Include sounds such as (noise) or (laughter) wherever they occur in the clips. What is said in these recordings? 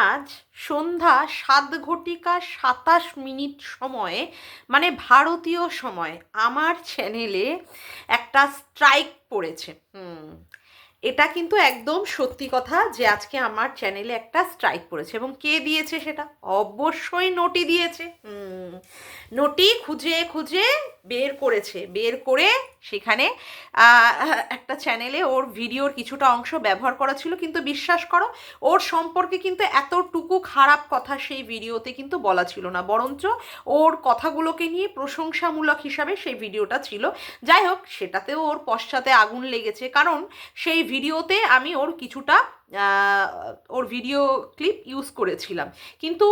আজ সন্ধ্যা সাত ঘটিকা সাতাশ মিনিট সময়ে মানে ভারতীয় সময় আমার চ্যানেলে একটা স্ট্রাইক পড়েছে। হুম, এটা কিন্তু একদম সত্যি কথা যে আজকে আমার চ্যানেলে একটা স্ট্রাইক পড়েছে। এবং কে দিয়েছে সেটা? অবশ্যই নোটি দিয়েছে। নোটি খুঁজে খুঁজে বের করেছে। বের করে সেখানে একটা চ্যানেলে ওর ভিডিওর কিছুটা অংশ ব্যবহার করা ছিল। কিন্তু বিশ্বাস করো, ওর সম্পর্কে কিন্তু এতটুকু খারাপ কথা সেই ভিডিওতে কিন্তু বলা ছিল না। বরঞ্চ ওর কথাগুলোকে নিয়ে প্রশংসামূলক হিসাবে সেই ভিডিওটা ছিল। যাই হোক, সেটাতেও ওর পশ্চাতে আগুন লেগেছে। কারণ সেই ভিডিওতে আমি ওর কিছুটা ওর ভিডিও ক্লিপ ইউজ করেছিলাম। কিন্তু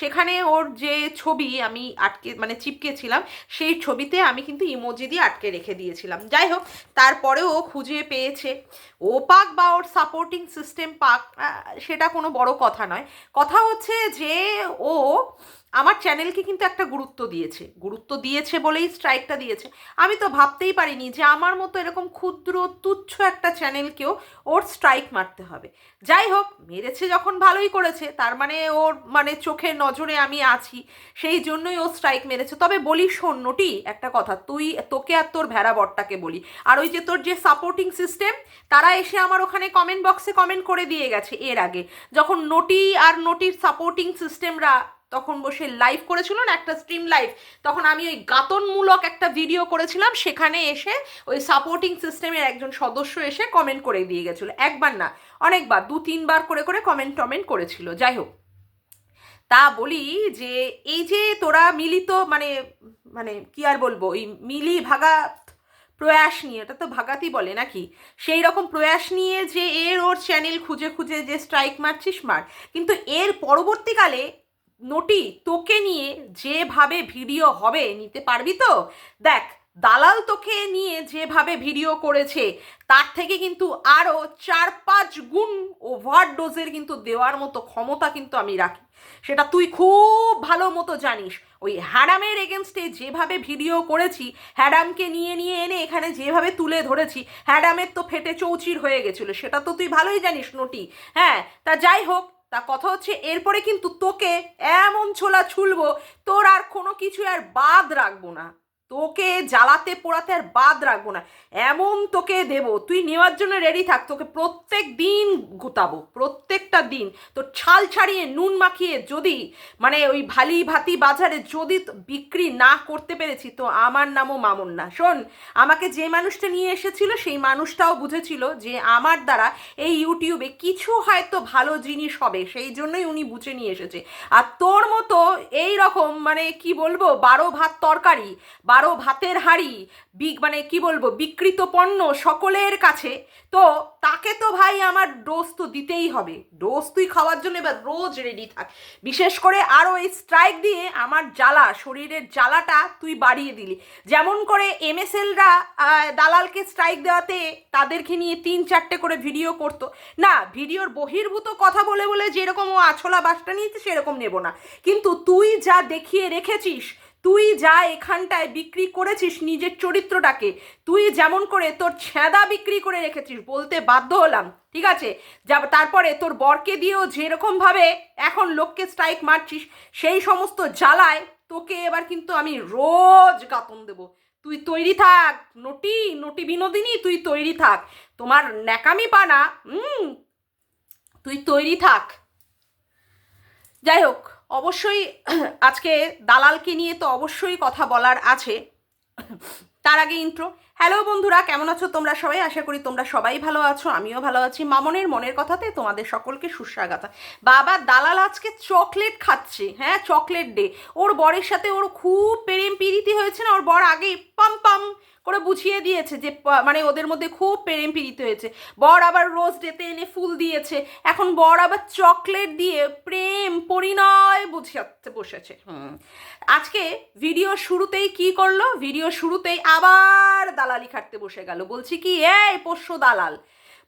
সেখানে ওর যে ছবি আমি আটকে মানে চিপকেছিলাম, সেই ছবিতে আমি কিন্তু ইমোজি দিয়ে আটকে রেখে দিয়েছিলাম। যাই হোক, তারপরেও ও খুঁজে পেয়েছে। ও পাক বা ওর সাপোর্টিং সিস্টেম পাক সেটা কোনো বড় কথা নয়। কথা হচ্ছে যে ও আমার চ্যানেলকে কিন্তু একটা গুরুত্ব দিয়েছে। গুরুত্ব দিয়েছে বলেই স্ট্রাইকটা দিয়েছে। আমি তো ভাবতেই পারিনি যে আমার মতো এরকম ক্ষুদ্র, তুচ্ছ একটা চ্যানেলকেও ওর স্ট্রাইক মারতে হবে। যাই হোক, মেরেছে যখন ভালোই করেছে, তার মানে ওর মানে চোখের নজরে আমি আছি, সেই জন্যই ও স্ট্রাইক মেরেছে। তবে বলি, শোন নটি, একটা কথা, তুই, তোকে আর তোর ভেড়া বটটাকে বলি। আর ওই যে তোর যে সাপোর্টিং সিস্টেম তারা এসে আমার ওখানে কমেন্ট বক্সে কমেন্ট করে দিয়ে গেছে এর আগে। যখন নটি আর নটির সাপোর্টিং সিস্টেমরা তখন বসে লাইভ করেছিল না, একটা স্ট্রিম লাইভ তখন আমি ওই গাতনমূলক একটা ভিডিও করেছিলাম, সেখানে এসে ওই সাপোর্টিং সিস্টেমের একজন সদস্য এসে কমেন্ট করে দিয়ে গেছিল। একবার না, অনেকবার, দু, তিনবার করে করে কমেন্ট টমেন্ট করেছিল। যাই হোক, তা বলি যে এই যে তোরা মিলিত মানে মানে কি আর বলব এই মিলি ভাগা প্রয়াস নিয়ে, এটা তো ভাগাতি বলে নাকি? সেই রকম প্রয়াস নিয়ে যে এর ওর চ্যানেল খুঁজে খুঁজে যে স্ট্রাইক মারছিস মার, কিন্তু এর পরবর্তীকালে নটি তোকে নিয়ে যেভাবে ভিডিও হবে, নিতে পারবি তো? দেখ, দালাল তোকে নিয়ে যেভাবে ভিডিও করেছে, তার থেকে কিন্তু আরও চার পাঁচ গুণ ওভারডোজের কিন্তু দেওয়ার মতো ক্ষমতা কিন্তু আমি রাখি। সেটা তুই খুব ভালো মতো জানিস। ওই হ্যাডামের এগেনস্টে যেভাবে ভিডিও করেছি হ্যাডামকে নিয়ে নিয়ে এনে এখানে যেভাবে তুলে ধরেছি হ্যাডামের তো ফেটে চৌচির হয়ে গেছিল, সেটা তো তুই ভালোই জানিস নটি। হ্যাঁ তা যাই হোক তা কথা হচ্ছে, এরপরে কিন্তু তোকে এমন ছোলা ছুলবো, তোর আর কোনো কিছু আর বাদ রাখব না। তোকে জ্বালাতে, পোড়াতে আর বাদ রাখব না। এমন তোকে দেব। তুই নেওয়ার জন্য রেডি থাক। তোকে প্রত্যেক দিন গুতাবো। প্রত্যেকটা দিন। তো ছাল ছাড়িয়ে, নুন মাখিয়ে যদি মানে ওই ভালি ভাতি বাজারে যদি বিক্রি না করতে পেরেছি, তো আমার নামও মামুন না। শোন, আমাকে যে মানুষটা নিয়ে এসেছিল, সেই মানুষটাও বুঝেছিল যে আমার দ্বারা এই ইউটিউবে কিছু হয়তো ভালো জিনিস হবে। সেই জন্যই উনি বুঝে নিয়ে এসেছে। আর তোর মতো এই রকম মানে কি বলব, বারো ভাত তরকারি বারো ভাতের হাড়ি বিগ মানে কি বলব, বিকৃত পণ্য সকলের কাছে। তো তাকে তো ভাই আমার ডোজ তো দিতেই হবে। ডোজ তুই খাওয়ার জন্য এবার রোজ রেডি থাক। বিশেষ করে আরও এই স্ট্রাইক দিয়ে আমার জ্বালা, শরীরের জ্বালাটা তুই বাড়িয়ে দিলি। যেমন করে এমএসএলরা দালালকে স্ট্রাইক দেওয়াতে তাদেরকে নিয়ে তিন চারটে করে ভিডিও করতো। না ভিডিওর বহির্ভূত কথা বলে বলে যেরকম ও আছলা বাসটা নিয়েছে সেরকম নেব না। কিন্তু তুই যা দেখিয়ে রেখেছিস তুই যা এখানটায় বিক্রি করেছিস নিজের চরিত্রটাকে, তুই যেমন করে তোর ছেঁদা বিক্রি করে রেখেছিস, বলতে বাধ্য হলাম, ঠিক আছে? যা, তারপরে তোর বরকে দিয়েও যেরকমভাবে এখন লোককে স্ট্রাইক মারছিস, সেই সমস্ত জ্বালায় তোকে এবার কিন্তু আমি রোজ গাতন দেবো। তুই তৈরি থাক, নটি নটি বিনোদিনী, তুই তৈরি থাক। তোমার ন্যাকামি পানা, হুম, তুই তৈরি থাক। যাই হোক অবশ্যই আজকে দালালকে নিয়ে তো অবশ্যই কথা বলার আছে। তার আগে ইন্ট্রো হ্যালো বন্ধুরা, কেমন আছো তোমরা সবাই? আশা করি তোমরা সবাই ভালো আছো, আমিও ভালো আছি। মামনের মনের কথাতে তোমাদের সকলকে সুস্বাগত। বাবা দালাল আজকে চকলেট খাচ্ছে হ্যাঁ চকলেট ডে। ওর বরের সাথে ওর খুব প্রেম প্রীতি হয়েছে না, ওর বর আগে পাম পাম করে বুঝিয়ে দিয়েছে যে মানে ওদের মধ্যে খুব প্রেম প্রীতি হয়েছে। বর আবার রোজ ডেতে এনে ফুল দিয়েছে, এখন বর আবার চকলেট দিয়ে প্রেম, পরিণয় বুঝাতে বসেছে। আজকে ভিডিও শুরুতেই কি করল? ভিডিও শুরুতেই আবার দালালি খাটতে বসে গেল। বলছি কি, এই পোষ্য দালাল,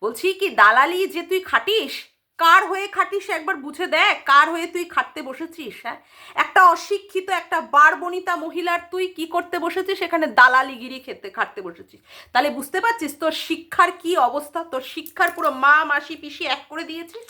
বলছি কি, দালালি যে তুই খাটিস, কার হয়ে খাটিস একবার বুঝে দেখ, কার হয়ে তুই খাটতে বসেছিস হ্যাঁ? একটা অশিক্ষিত, একটা বারবনিতা মহিলার তুই কি করতে বসেছিস? সেখানে দালালিগিরি খেতে খাটতে বসেছিস। তাহলে বুঝতে পারছিস তোর শিক্ষার কি অবস্থা? তোর শিক্ষার পুরো মা, মাসি, পিসি এক করে দিয়েছিস?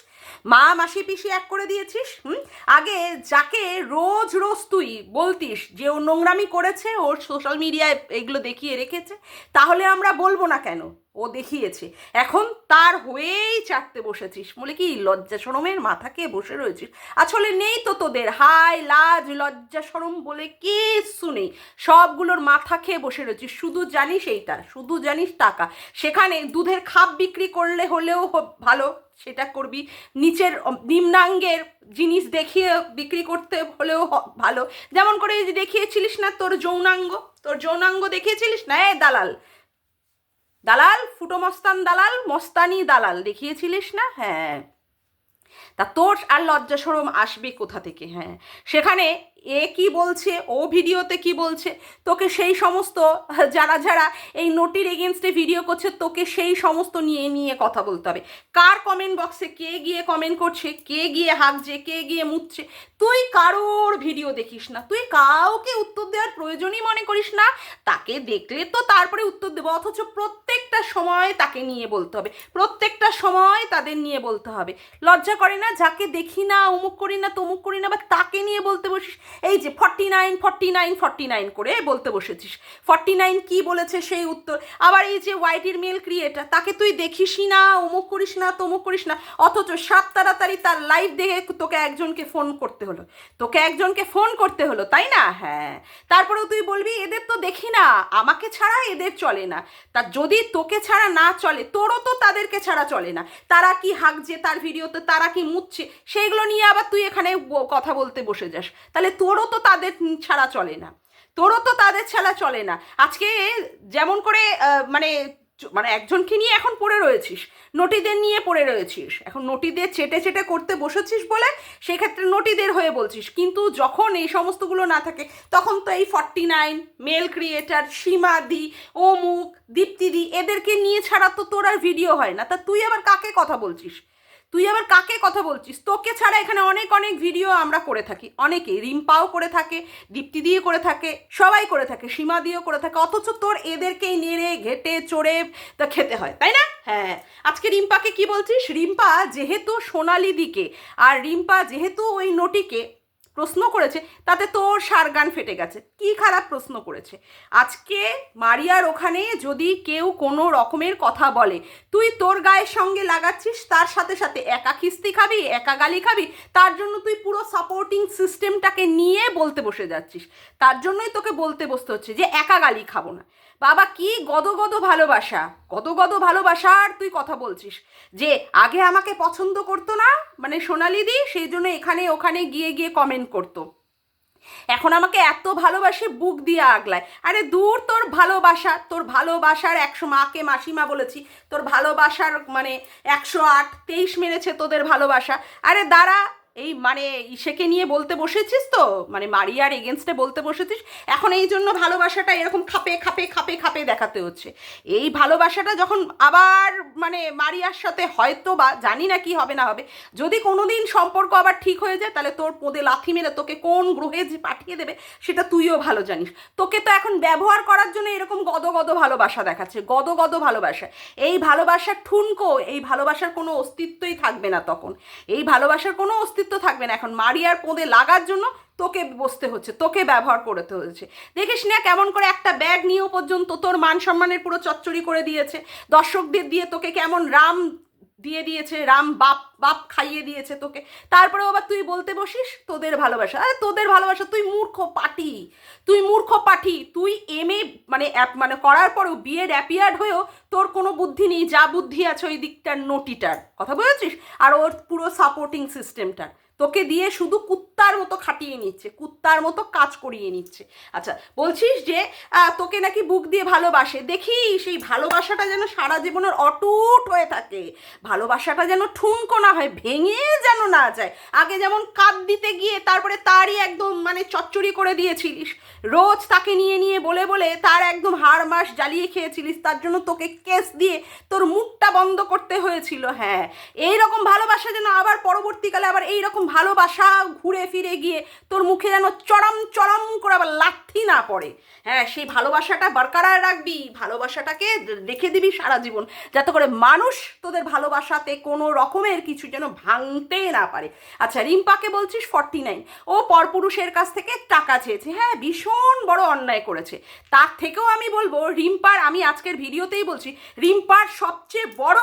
মা, মাসি, পিসি এক করে দিয়েছিস? হুম? আগে যাকে রোজ রোজ তুই বলতিস যে ও নোংরামি করেছে, ওর সোশ্যাল মিডিয়ায় এগুলো দেখিয়ে রেখেছে, তাহলে আমরা বলব না কেন? ও দেখিয়েছে। এখন তার হয়েই চাটতে বসেছিস। বলে কি লজ্জা সরমের মাথাকে বসে রয়েছিস। আসলে নেই তো তোদের। হাই লাজ লজ্জা সরম বলে কিচ্ছু নেই। সবগুলোর মাথা খেয়ে বসে রয়েছিস। শুধু জানিস এইটা, শুধু জানিস টাকা। সেখানে দুধের খাপ বিক্রি করলে হলেও ভালো, সেটা করবি। নিচের নিম্নাঙ্গের জিনিস দেখিয়ে বিক্রি করতে হলেও ভালো। যেমন করে দেখিয়েছিলিস না তোর যৌনাঙ্গ? তোর যৌনাঙ্গ দেখিয়েছিলিস না? এ দালাল। দালাল, ফুটো মস্তান দালাল, মস্তানি দালাল, দেখিয়েছিলিস না? হ্যাঁ। তা তোর আর লজ্জা সরম আসবে কোথা থেকে? হ্যাঁ। সেখানে এ কি বলছে? ও ভিডিওতে কি বলছে? তোকে সেই সমস্ত, যারা যারা এই নোটির এগেনস্টে ভিডিও করছে, তোকে সেই সমস্ত নিয়ে নিয়ে কথা বলতে হবে। কার কমেন্ট বক্সে কে গিয়ে কমেন্ট করছে, কে গিয়ে হাঁকছে, কে গিয়ে মুতছে? তুই কারোর ভিডিও দেখিস না। তুই কাউকে উত্তর দেওয়ার প্রয়োজনই মনে করিস না। তাকে দেখলে তো তারপরে উত্তর দেবো, অথচ প্রত্যেকটা সময় তাকে নিয়ে বলতে হবে। প্রত্যেকটা সময় তাদের নিয়ে বলতে হবে। লজ্জা করে না? যাকে দেখি না, অমুক করি না, তমুক করি না, বা তাকে নিয়ে বলতে বসিস? এই যে forty nine forty nine forty nine করে বলতে বসেছিস। ফর্টি নাইন কী বলেছে সেই উত্তর। আবার এই যে ওয়াইটির মেল ক্রিয়েটার তাকে তুই দেখিসই না, অমুক করিস না, তমুক করিস না, অথচ সাত তাড়াতাড়ি তার লাইভ দেখে তোকে একজনকে ফোন করতে হলো। তোকে একজনকে ফোন করতে হলো, তাই না? হ্যাঁ। তারপরেও তুই বলবি, এদের তো দেখি না, আমাকে ছাড়া এদের চলে না। তা যদি তোকে ছাড়া না চলে, তোরও তো তাদেরকে ছাড়া চলে না। তারা কি হাঁকছে তার ভিডিওতে তারা কি মুচ্ছে সেইগুলো নিয়ে আবার তুই এখানে কথা বলতে বসে যাস। তাহলে তোরও তো তাদের ছাড়া চলে না। তোরও তো তাদের ছাড়া চলে না। আজকে যেমন করে মানে মানে একজনকে নিয়ে এখন পড়ে রয়েছিস, নটিদের নিয়ে পড়ে রয়েছিস, এখন নটিদের চেটে চেটে করতে বসেছিস বলে সেক্ষেত্রে নটিদের হয়ে বলছিস। কিন্তু যখন এই সমস্তগুলো না থাকে, তখন তো এই ফর্টি নাইন মেল ক্রিয়েটার সীমাদি অমুক দীপ্তিদি এদেরকে নিয়ে ছাড়া তো তোর আর ভিডিও হয় না। তা তুই আবার কাকে কথা বলছিস? তুই আবার কাকে কথা বলছিস? তোকে ছাড়া এখানে অনেক অনেক ভিডিও আমরা করে থাকি। অনেকে রিম্পাও করে থাকে, দীপ্তি দিয়ে করে থাকে, সবাই করে থাকে, সীমা দিয়েও করে থাকে, অথচ তোর এদেরকেই নেড়ে, ঘেটে, চড়ে তা খেতে হয়, তাই না? হ্যাঁ। আজকে রিম্পাকে কি বলছিস? রিম্পা যেহেতু সোনালি দিকে, আর রিম্পা যেহেতু ওই নটিকে প্রশ্ন করেছে, তাতে তোর সারগান ফেটে গেছে। কি খারাপ প্রশ্ন করেছে? আজকে মারিয়ার ওখানে যদি কেউ কোনো রকমের কথা বলে, তুই তোর গায়ের সঙ্গে লাগাচ্ছিস, তার সাথে সাথে একা খিস্তি খাবি, একা গালি খাবি, তার জন্য তুই পুরো সাপোর্টিং সিস্টেমটাকে নিয়ে বলতে বসে যাচ্ছিস। তার জন্যই তোকে বলতে বসতে হচ্ছে যে, একা গালি খাব না। বাবা, কি গদ গদ ভালোবাসা। গদ গদ ভালোবাসার তুই কথা বলছিস। যে আগে আমাকে পছন্দ করতো না মানে সোনালি দি, সেই জন্য এখানে ওখানে গিয়ে গিয়ে কমেন্ট করতো। এখন আমাকে এত ভালোবাসে, বুক দিয়ে আগলায়। আরে দূর তোর ভালোবাসা, তোর ভালোবাসার একশো মাকে মাসিমা বলেছি, তোর ভালোবাসার মানে একশো আট, তেইশ মেরেছে তোদের ভালোবাসা। আরে দাঁড়া এই মানে ইসেকে নিয়ে বলতে বসেছিস তো? মানে মারিয়ার এগেনস্টে বলতে বসেছিস? এখন এই জন্য ভালোবাসাটা এরকম খাপে খাপে খাপে খাপে দেখাতে হচ্ছে। এই ভালোবাসাটা যখন আবার মানে মারিয়ার সাথে হয়তো বা, জানি না কি হবে না হবে, যদি কোনোদিন সম্পর্ক আবার ঠিক হয়ে যায়, তাহলে তোর পোদে লাথি মেরে তোকে কোন গ্রহে যে পাঠিয়ে দেবে, সেটা তুইও ভালো জানিস। তোকে তো এখন ব্যবহার করার জন্য এরকম গদ গদ ভালোবাসা দেখাচ্ছে গদ গদ ভালোবাসা। এই ভালোবাসার ঠুনকো, এই ভালোবাসার কোনো অস্তিত্বই থাকবে না তখন। এই ভালোবাসার কোনো অস্তিত্ব থাকবে না। এখন মারিয়ার পোঁদে লাগার জন্য তোকে বসতে হচ্ছে, তোকে ব্যবহার করতে হচ্ছে। দেখিস না কেমন করে একটা ব্যাগ নিয়েও পর্যন্ত তোর মান সম্মানের পুরো চচ্চড়ি করে দিয়েছে। দর্শকদের দিয়ে তোকে কেমন রাম দিয়ে দিয়েছে, রাম বাপ বাপ খাইয়ে দিয়েছে তোকে। তারপরে আবার তুই বলতে বসিস, তোদের ভালোবাসা। আরে তোদের ভালোবাসা, তুই মূর্খ পাটি তুই মূর্খ পাঠি। তুই এম এ মানে অ্যাপ- মানে করার পরেও বিএড অ্যাপিয়ার্ড হয়েও তোর কোনো বুদ্ধি নেই, যা বুদ্ধি আছে ওই দিকটার নোটিটার। কথা বলেছিস? আর ওর পুরো সাপোর্টিং সিস্টেমটার তোকে দিয়ে শুধু কুত্তার মতো খাটিয়ে নিচ্ছে, কুত্তার মতো কাজ করিয়ে নিচ্ছে। আচ্ছা বলছিস যে তোকে নাকি বুক দিয়ে ভালোবাসে। দেখি সেই ভালোবাসাটা যেন সারা জীবনের অটুট হয়ে থাকে। ভালোবাসাটা যেন ঠুনকো না হয়, ভেঙে যেন না যায়। আগে যেমন কাঁদ দিতে গিয়ে তারপরে তারই একদম মানে চচ্চড়ি করে দিয়েছিলিস। রোজ তাকে নিয়ে নিয়ে বলে বলে তার একদম হাড় মাস জ্বালিয়ে খেয়েছিলিস, তার জন্য তোকে কেস দিয়ে তোর মুখটা বন্ধ করতে হয়েছিল। হ্যাঁ এই রকম ভালোবাসা যেন আবার পরবর্তীকালে আবার এই রকম ভালোবাসা ঘুরে ফিরে গিয়ে তোর মুখে যেন চরম চরম করে আবার লাথি না পড়ে। হ্যাঁ সেই ভালোবাসাটা বরকরার রাখবি, ভালোবাসাটাকে রেখে দিবি সারা জীবন, যাতে করে মানুষ তোদের ভালোবাসাতে কোনো রকমের কিছু যেন ভাঙতে না পারে। আচ্ছা রিম্পাকে বলছিস ফর্টি নাইন ও পরপুরুষের কাছ থেকে টাকা চেয়েছে। হ্যাঁ ভীষণ বড় অন্যায় করেছে। তার থেকেও আমি বলব, রিম্পার, আমি আজকের ভিডিওতেই বলছি, রিম্পার সবচেয়ে বড়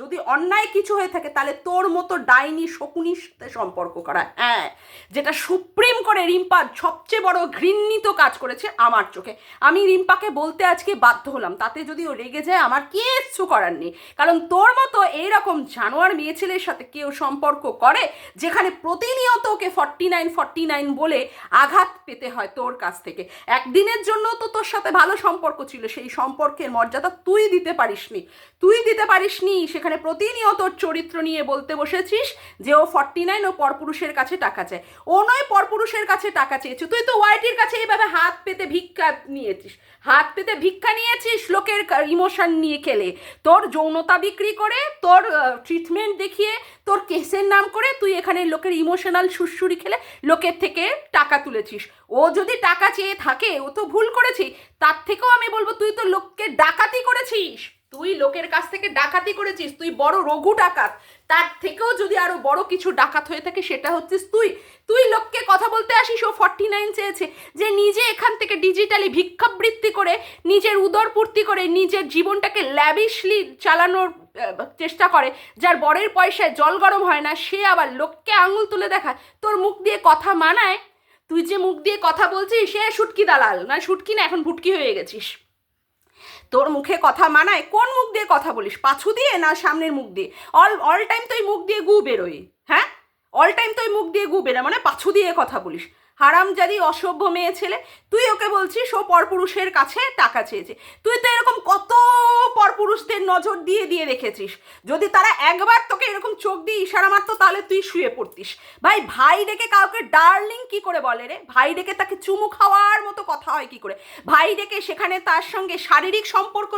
যদি অন্যায় কিছু হয়ে থাকে, তাহলে তোর মতো ডাইনি শকুনির সাথে সম্পর্ক করা হ্যাঁ যেটা সুপ্রিম করে রিম্পা সবচেয়ে বড় ঘৃণিত কাজ করেছে আমার চোখে। আমি রিম্পাকে বলতে আজকে বাধ্য হলাম, তাতে যদি ও রেগে যায়, আমার কিচ্ছু করার নেই। কারণ তোর মতো এইরকম জানোয়ার মেয়ে ছেলের সাথে কেউ সম্পর্ক করে, যেখানে প্রতিনিয়ত okay forty nine forty nine বলে আঘাত পেতে হয় তোর কাছ থেকে। একদিনের জন্য তো তোর সাথে ভালো সম্পর্ক ছিল, সেই সম্পর্কের মর্যাদা তুই দিতে পারিসনি। তুই দিতে পারিসনি, সেখানে প্রতিনিয়ত তোর চরিত্র নিয়ে বলতে বসেছিস যে ও ফর্টি নাইন ও পরপুরুষের কাছে টাকা চায়। ও নয় পরপুরুষের কাছে টাকা চেয়েছে। তুই তো ওয়াইটির কাছে এইভাবে হাত পেতে ভিক্ষা নিয়েছিস। হাত পেতে ভিক্ষা নিয়েছিস লোকের ইমোশন নিয়ে খেলে। তোর যৌনতা বিক্রি করে, তোর ট্রিটমেন্ট দেখিয়ে, তোর কেসের নাম করে তুই এখানে লোকের ইমোশনাল সুরসুরি খেলে লোকের থেকে টাকা তুলেছিস। ও যদি টাকা চেয়ে থাকে, ও তো ভুল করেছি। তার থেকেও আমি বলব তুই তো লোককে ডাকাতি করেছিস। তুই লোকের কাছ থেকে ডাকাতি করেছিস, তুই বড় রঘু ডাকাত। তার থেকেও যদি আরও বড় কিছু ডাকাত হয়ে থাকে, সেটা হচ্ছিস তুই। তুই লোককে কথা বলতে আসিস, ও ফর্টি নাইন চেয়েছে যে নিজে এখান থেকে ডিজিটালি ভিক্ষাবৃত্তি করে, নিজের উদরপূর্তি করে, নিজের জীবনটাকে ল্যাবিশলি চালানোর চেষ্টা করে। যার বরের পয়সায় জল গরম হয় না, সে আবার লোককে আঙুল তুলে দেখায়। তোর মুখ দিয়ে কথা মানায়? তুই যে মুখ দিয়ে কথা বলছিস সে শুটকি দালাল। না, শুটকি না, এখন ভুটকি হয়ে গেছিস। তোর মুখে কথা মানায়? কোন মুখ দিয়ে কথা বলিস? পাছু দিয়ে না সামনের মুখ দিয়ে? অল অল টাইম তো মুখ দিয়ে গু বেরোয়। হ্যাঁ? অল টাইম তো মুখ দিয়ে গু বেরোয় মানে পাছু দিয়ে কথা বলিস। হারামজাদি অসভ্য মেয়ে ছেলে, তুই ওকে বলছিস ও পরপুরুষের কাছে টাকা চেয়েছে। তুই তো এরকম কত পরপুরুষদের নজর দিয়ে দিয়ে রেখেছিস যদি তারা একবার তোকে এরকম চোখ দিয়ে ইশারা মারতো, তাহলে তুই শুয়ে পড়তিস। ভাই ভাই ডেকে কাউকে ডার্লিং কি করে বলে রে? ভাই ডেকে তাকে চুমু খাওয়ার মতো কথা হয় কি করে? ভাই ডেকে সেখানে তার সঙ্গে শারীরিক সম্পর্ক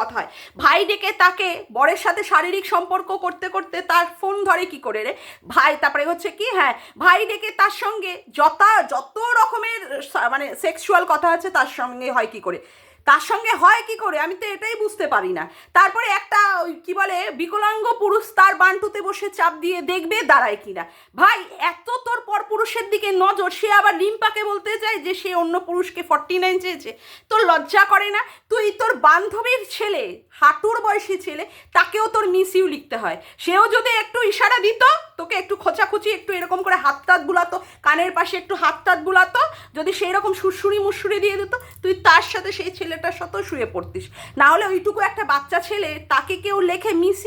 কথা হয়? ভাই ডেকে তাকে বরের সাথে শারীরিক সম্পর্ক করতে করতে তার ফোন ধরে কি করে রে? ভাই, তারপরে হচ্ছে কি? হ্যাঁ ভাই ডেকে তার সঙ্গে যতা যত রকমের মানে সেক্সুয়াল কথা আছে তার সঙ্গে হয় কি করে? তার সঙ্গে হয় কি করে? আমি তো এটাই বুঝতে পারি না। তারপরে একটা ওই কি বলে, বিকলাঙ্গ পুরুষ তার বান্টুতে বসে চাপ দিয়ে দেখবে দাঁড়ায় কিনা ভাই, এত তোর পর পুরুষের দিকে নজর, সে আবার লিম্পাকে বলতে চায় যে সে অন্য পুরুষকে ফর্টি নাইন চেয়েছে। তোর লজ্জা করে না? তুই তোর বান্ধবীর ছেলে, হাঁটুর বয়সী ছেলে, তাকেও তোর মিস ইউ লিখতে হয়। সেও যদি একটু ইশারা দিত তোকে একটু খোঁচাখুচি, একটু এরকম করে হাত টাত বুলাতো, কানের পাশে একটু হাত টাত বুলাতো, যদি সেই রকম সুরসুরি মুসুরি দিয়ে দিত, তুই তার সাথে সেই ছেলেটার সাথেও শুয়ে পড়তিস। না হলে ওইটুকু একটা বাচ্চা ছেলে, তাকে কেউ লেখে মিস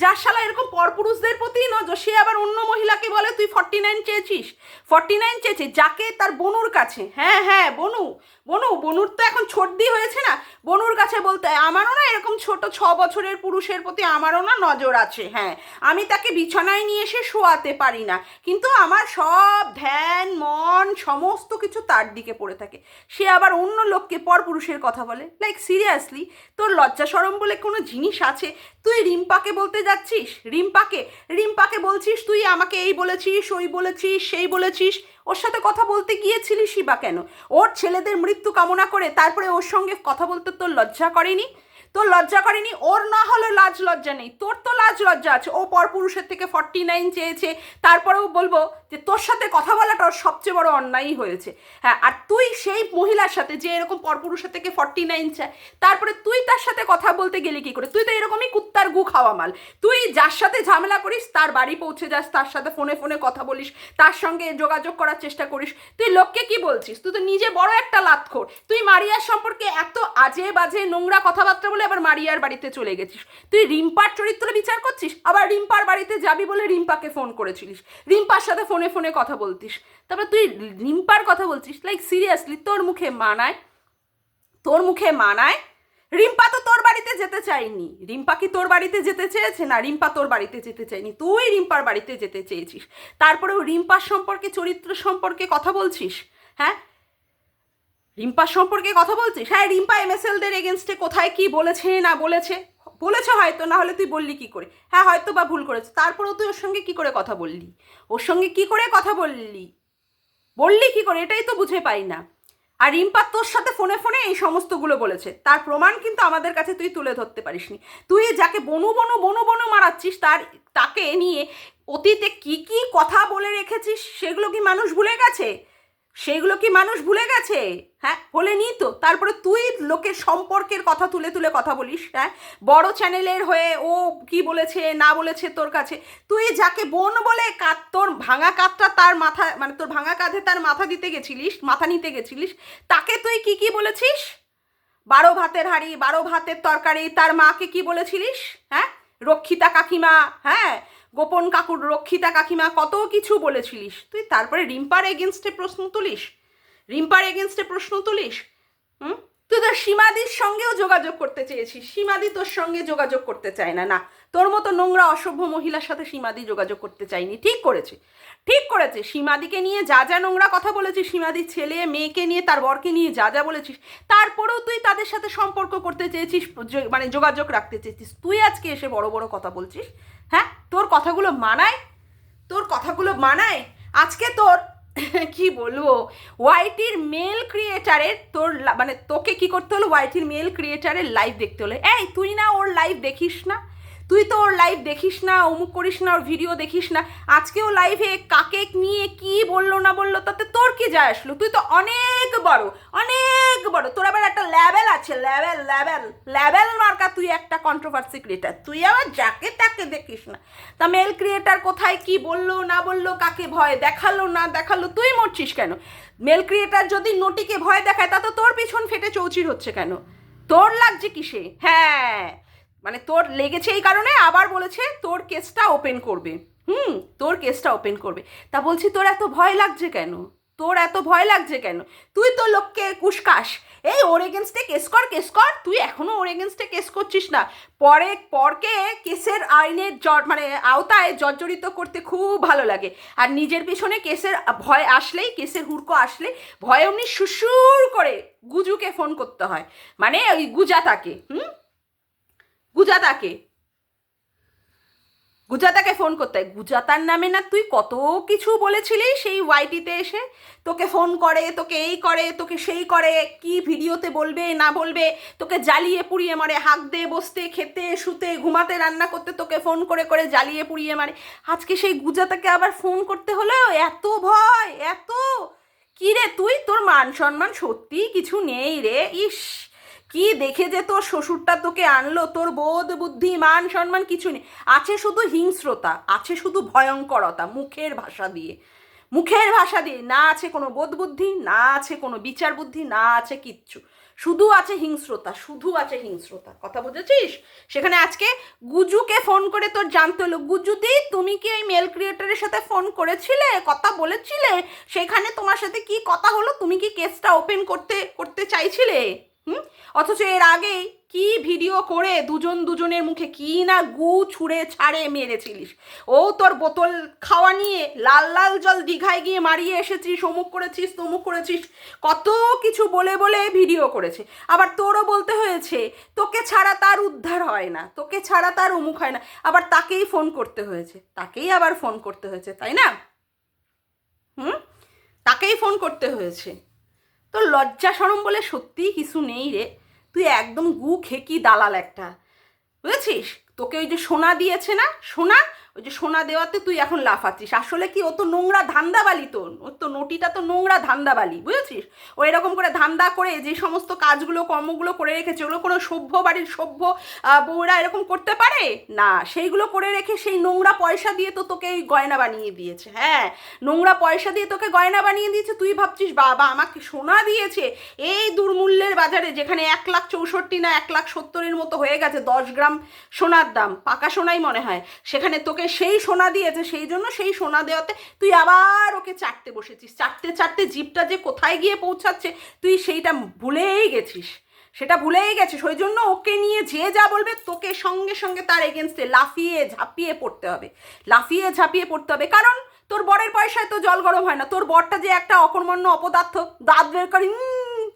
যার শালা এরকম পরপুরুষদের প্রতি নজর সে আবার অন্য মহিলাকে বলে, তুই ফর্টি নাইন চেয়েছিস। ফর্টি নাইন চেয়েছিস যাকে তার বনুর কাছে। হ্যাঁ হ্যাঁ বনু। বনু, বনুর তো এখন ছোটদি হয়েছে না? বনুর কাছে বলতে, আমারও না এরকম ছোট ছ বছরের পুরুষের প্রতি আমারও না নজর আছে হ্যাঁ। আমি তাকে বিছানায় নিয়ে এসে শোয়াতে পারি না। কিন্তু আমার সব ধ্যান, মন, সমস্ত কিছু তার দিকে পড়ে থাকে। সে আবার অন্য লোককে পর পুরুষের কথা বলে। লাইক সিরিয়াসলি তোর লজ্জা সরম বলে কোনো জিনিস আছে? তুই রিম্পাকে বলতে যাচ্ছিস? রিম্পাকে? রিম্পাকে বলছিস, তুই আমাকে এই বলেছিস, ওই বলেছিস, সেই বলেছিস। ওর সাথে কথা বলতে গিয়েছিলিসই বা কেন? ওর ছেলেদের মৃত্যু কামনা করে তারপরে ওর সঙ্গে কথা বলতে তোর লজ্জা করেনি? তোর লজ্জা করেনি? ওর না হলে লাজ লজ্জা নেই। তোর তো লাজ লজ্জা আছে। ও পরপুরুষের থেকে ফর্টি নাইন চেয়েছে। তারপরেও বলব যে তোর সাথে কথা বলাটা ওর সবচেয়ে বড় অন্যায়ই হয়েছে। হ্যাঁ আর তুই সেই মহিলার সাথে যে এরকম পরপুরুষের থেকে ফর্টি নাইন চায়, তারপরে তুই তার সাথে কথা বলতে গেলি কি করে? তুই তো এরকমই কুত্তার গু খাওয়া মাল। তুই যার সাথে ঝামেলা করিস, তার বাড়ি পৌঁছে যাস, তার সাথে ফোনে ফোনে কথা বলিস, তার সঙ্গে যোগাযোগ করার চেষ্টা করিস। তুই লোককে কি বলছিস? তুই তো নিজে বড় একটা লাতখোর। তুই মারিয়ার সম্পর্কে এত আজে বাজে নোংরা কথাবার্তা বলে আবার মারিয়ার বাড়িতে চলে গেছিস। তুই রিম্পার চরিত্র বিচার করছিস, আবার রিম্পার বাড়িতে যাবি বলে রিম্পাকে ফোন করেছিলিস। রিম্পার সাথে ফোনে ফোনে কথা বলতিস। তারপরে তুই রিম্পার কথা বলছিস লাইক সিরিয়াসলি তোর মুখে মানায়, তোর মুখে মানায়, রিম্পা তো তোর বাড়িতে যেতে চাইনি রিম্পা কি তোর বাড়িতে যেতে চেয়েছে? না, রিম্পা তোর বাড়িতে যেতে চাইনি তুই রিম্পার বাড়িতে যেতে চেয়েছিস। তারপরেও রিম্পার সম্পর্কে, চরিত্র সম্পর্কে কথা বলছিস? হ্যাঁ? রিম্পার সম্পর্কে কথা বলছিস? হ্যাঁ রিম্পা এমএসএলদের এগেনস্টে কোথায় কি বলেছে, না বলেছে? বলেছে হয়তো, না হলে তুই বললি কি করে? হ্যাঁ হয়তো বা ভুল করেছে। তারপরেও তুই ওর সঙ্গে কি করে কথা বললি? ওর সঙ্গে কি করে কথা বললি? বললি কি করে? এটাই তো বুঝে পাই না। আর রিম্পা তোর সাথে ফোনে ফোনে এই সমস্তগুলো বলেছে। তার প্রমাণ কিন্তু আমাদের কাছে তুই তুলে ধরতে পারিসনি। তুই যাকে বনু বনু বনু বনু মারাচ্ছিস, তার, তাকে নিয়ে অতীতে কি কি কথা বলে রেখেছিস, সেগুলো কি মানুষ ভুলে গেছে? সেগুলো কি মানুষ ভুলে গেছে? হ্যাঁ বলে নি তো। তারপরে তুই লোকের সম্পর্কের কথা তুলে তুলে কথা বলিস হ্যাঁ? বড় চ্যানেলের হয়ে ও কি বলেছে, না বলেছে তোর কাছে। তুই যাকে বোন বলে কাত তোর ভাঙা কাতটা তার মাথা মানে তোর ভাঙা কাঁধে তার মাথা দিতে গেছিলিস, মাথা নিতে গেছিলিস, তাকে তুই কি কি বলেছিস? বারো ভাতের হাড়ি, বারো ভাতের তরকারি, তার মাকে কি বলেছিলিস? হ্যাঁ? রক্ষিতা কাকিমা হ্যাঁ? গোপন কাকুর রক্ষিতা কাকিমা কত কিছু বলেছিলিস? তুই তারপরে রিম্পার এগেনস্টে প্রশ্ন তুলিস? রিম্পার এগেনস্টে প্রশ্ন তুলিস? হুম? তুই তো সীমাদির সঙ্গেও যোগাযোগ করতে চেয়েছিস। সীমাদি তোর সঙ্গে যোগাযোগ করতে চায় না না। তোর মতো নোংরা অসভ্য মহিলার সাথে সীমাদি যোগাযোগ করতে চাইনি ঠিক করেছে। ঠিক করেছে। সীমাদিকে নিয়ে যা যা নোংরা কথা বলেছিস সীমাদির ছেলে, মেয়েকে নিয়ে, তার বরকে নিয়ে যা যা বলেছিস, তারপরেও তুই তাদের সাথে সম্পর্ক করতে চেয়েছিস মানে যোগাযোগ রাখতে চেয়েছিস। তুই আজকে এসে বড় বড় কথা বলছিস? হ্যাঁ তোর কথাগুলো মানায়? তোর কথাগুলো মানায়? আজকে তোর, (laughs) কি বলব? ওয়াইটির মেল ক্রিয়েটারের তোর মানে তোকে কি করতে হলো? ওয়াইটির মেল ক্রিয়েটারের লাইভ দেখতে হলো। এই, তুই না ওর লাইভ দেখিস না? তুই তো ওর লাইভ দেখিস না, অমুক করিস না, ওর ভিডিও দেখিস না। আজকেও লাইভে কাকে নিয়ে কি বলল না বলল, তাতে তোর কি যায় আসলো? তুই তো অনেক বড় অনেক বড়। তোর আবার একটা লেভেল আছে লেভেল লেভেল লেভেল মার্কা তুই একটা কন্ট্রোভার্সি ক্রিয়েটার তুই আবার যাকে তাকে দেখিস না। তা মেল ক্রিয়েটার কোথায় কি বলল না বলল, কাকে ভয় দেখাল না দেখাল, তুই মরছিস কেন? মেল ক্রিয়েটার যদি নটিকে ভয় দেখায় তা তো তোর পিছন ফেটে চৌচির হচ্ছে কেন? তোর লাগছে কিসে? হ্যাঁ। মানে তোর লেগেছে এই কারণে, আবার বলেছে তোর কেসটা ওপেন করবে। হুম, তোর কেসটা ওপেন করবে। তা বলছি, তোর এত ভয় লাগছে কেন? তোর এত ভয় লাগছে কেন? তুই তো লোককে কুসকাস। এই ওর এগেনস্টে কেস কর কেস কর। তুই এখনও ওর এগেনস্টে কেস করছিস না। পরে, পরকে কেসের আইনের জট মানে আওতায় জর্জরিত করতে খুব ভালো লাগে। আর নিজের পিছনে কেসের ভয় আসলেই, কেসের হুড়কো আসলে ভয় অমনি সুসুর করে গুজুকে ফোন করতে হয়। মানে ওই গুজাতাকে হুম? গুজাতাকে। গুজাতাকে ফোন করতে। গুজাতার নামে না তুই কত কিছু বলেছিলি সেই ওয়াইটিতে এসে? তোকে ফোন করে, তোকে এই করে, তোকে সেই করে, কি ভিডিওতে বলবে, না বলবে? তোকে জ্বালিয়ে পুড়িয়ে মারে, হাঁক দে, বসতে, খেতে, শুতে, ঘুমাতে, রান্না করতে তোকে ফোন করে করে জ্বালিয়ে পুড়িয়ে মারে। আজকে সেই গুজাতাকে আবার ফোন করতে হলো? এত ভয়, এত? কি রে তুই? তোর মান সম্মান সত্যিই কিছু নেই রে? ইস কি দেখে যে তোর শ্বশুরটা তোকে আনলো? তোর বোধ, বুদ্ধি, মান, সম্মান কিছু নেই। আছে শুধু হিংস্রতা, আছে শুধু ভয়ঙ্করতা, মুখের ভাষা দিয়ে। মুখের ভাষা দিয়ে। না আছে কোনো বোধ বুদ্ধি, না আছে কোনো বিচার বুদ্ধি, না আছে কিচ্ছু। শুধু আছে হিংস্রতা, শুধু আছে হিংস্রতা। কথা বুঝেছিস? সেখানে আজকে গুজুকে ফোন করে তোর জানতে হলো। গুজুদি তুমি কি ওই মেল ক্রিয়েটারের সাথে ফোন করেছিলে? কথা বলেছিলে? সেখানে তোমার সাথে কি কথা হলো? তুমি কি কেসটা ওপেন করতে করতে চাইছিলে? হুম? অথচ এর আগেই কি ভিডিও করে দুজন দুজনের মুখে কি না গু ছুঁড়ে ছাড়ে মেরেছিলিস? ও তোর বোতল খাওয়া নিয়ে লাল লাল জল দীঘায় গিয়ে মারিয়ে এসেছিস, অমুক করেছিস, তমুক করেছিস, কত কিছু বলে বলে ভিডিও করেছে। আবার তোরও বলতে হয়েছে, তোকে ছাড়া তার উদ্ধার হয় না, তোকে ছাড়া তার অমুক হয় না। আবার তাকেই ফোন করতে হয়েছে, তাকেই আবার ফোন করতে হয়েছে, তাই না? হুম? তাকেই ফোন করতে হয়েছে। তো লজ্জা সরম বলে সত্যিই কিছু নেই রে। তুই একদম গু খেকি দালাল একটা। বুঝেছিস? তোকে ওই যে সোনা দিয়েছে না? সোনা ওই যে সোনা দেওয়াতে তুই এখন লাফাচ্ছিস। আসলে কি ও তো নোংরা ধান্দাবালি তো ওর তো নটিটা তো নোংরা ধান্দাবালি বুঝেছিস? ও এরকম করে ধান্দা করে যে সমস্ত কাজগুলো, কর্মগুলো করে রেখেছে, ওগুলো কোনো সভ্য বাড়ির সভ্য বউরা এরকম করতে পারে? না, সেইগুলো করে রেখে সেই নোংরা পয়সা দিয়ে তো তোকে এই গয়না বানিয়ে দিয়েছে হ্যাঁ? নোংরা পয়সা দিয়ে তোকে গয়না বানিয়ে দিয়েছে, তুই ভাবছিস, বাবা, আমাকে সোনা দিয়েছে? এই দুর্মূল্যের বাজারে যেখানে এক লাখ চৌষট্টি না এক লাখ সত্তরের মতো হয়ে গেছে দশ গ্রাম সোনার দাম, পাকা সোনাই মনে হয়, সেখানে তোকে সেই সোনা দিয়েছে, সেই জন্য সেই সোনা দেওয়াতে তুই আবার ওকে চাটতে বসেছিস। চাটতে চাটতে জিপটা যে কোথায় গিয়ে পৌঁছাচ্ছে, তুই সেইটা ভুলেই গেছিস। সেটা ভুলেই গেছিস। ওই জন্য ওকে নিয়ে যে যা বলবে তোকে সঙ্গে সঙ্গে তার এগেনস্টে লাফিয়ে ঝাঁপিয়ে পড়তে হবে। লাফিয়ে ঝাঁপিয়ে পড়তে হবে। কারণ তোর বরের পয়সায় তো জল গরম হয় না। তোর বরটা যে একটা অকর্মণ্য অপদার্থ, দাঁত বের করি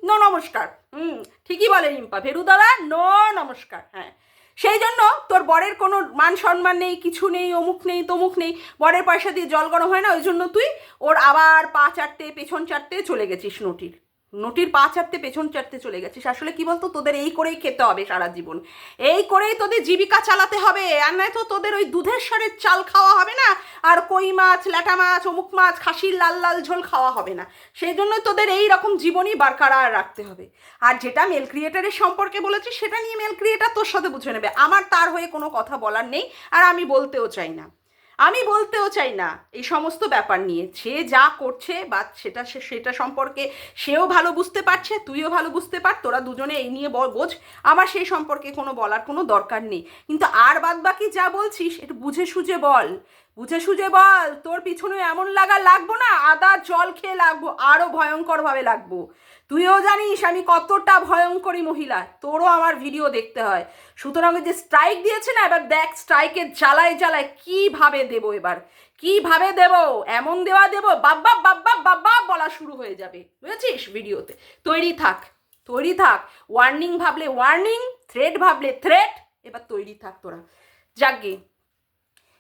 নো নমস্কার। হুম ঠিকই বলে রিম্পা। ভেরু দাদা নো নমস্কার। হ্যাঁ। সেই জন্য তোর বরের কোনো মান সম্মান নেই, কিছু নেই, অমুক নেই, তমুক নেই। বরের পয়সা দিয়ে জল গরম হয় না, ওই জন্য তুই ওর আবার পা চারটে পেছন চারটে চলে গেছিস নটির। নটির পা চারটে পেছন চারটে চলে গেছিস। আসলে কি বলতো? তোদের এই করেই খেতে হবে সারা জীবন। এই করেই তোদের জীবিকা চালাতে হবে। আর নয় তো তোদের ওই দুধের সারের চাল খাওয়া হবে না? আর কই মাছ, ল্যাটা মাছ, অমুক মাছ, খাসির লাল লাল ঝোল খাওয়া হবে না। সেই জন্য তোদের এই রকম জীবনই বারকরার রাখতে হবে। আর যেটা মেল ক্রিয়েটারের সম্পর্কে বলেছি সেটা নিয়ে মেল ক্রিয়েটার তোর সাথে বুঝে নেবে। আমার তার হয়ে কোনো কথা বলার নেই, আর আমি বলতেও চাই না। আমি বলতেও চাই না, এই সমস্ত ব্যাপার নিয়ে। সে যা করছে বা সেটা সেটা সম্পর্কে সেও ভালো বুঝতে পারছে, তুইও ভালো বুঝতে পার, তোরা দুজনে এই নিয়ে বোঝ। আমার সেই সম্পর্কে কোনো বলার কোনো দরকার নেই। কিন্তু আর বাদ বাকি যা বলছিস একটু বুঝে সুঝে বল। বুঝে সুঝে বল, তোর পিছনে এমন লাগা লাগবো না, আদা, জল খেয়ে লাগবো আরও ভয়ঙ্করভাবে লাগবো। তুইও জানিস আমি কতটা ভয়ঙ্করী মহিলা। তোরও আমার ভিডিও দেখতে হয়। সুতরাং যে স্ট্রাইক দিয়েছে না, এবার দেখ স্ট্রাইকের জ্বালায় জ্বালায় কীভাবে দেব এবার? কীভাবে দেব? এমন দেওয়া দেব? বাব্বা বাব্বা বাব্বা বলা শুরু হয়ে যাবে। বুঝেছিস ভিডিওতে তৈরি থাক তৈরি থাক। ওয়ার্নিং ভাবলে ওয়ার্নিং থ্রেড ভাবলে থ্রেড এবার তৈরি থাক তোরা। যাকগে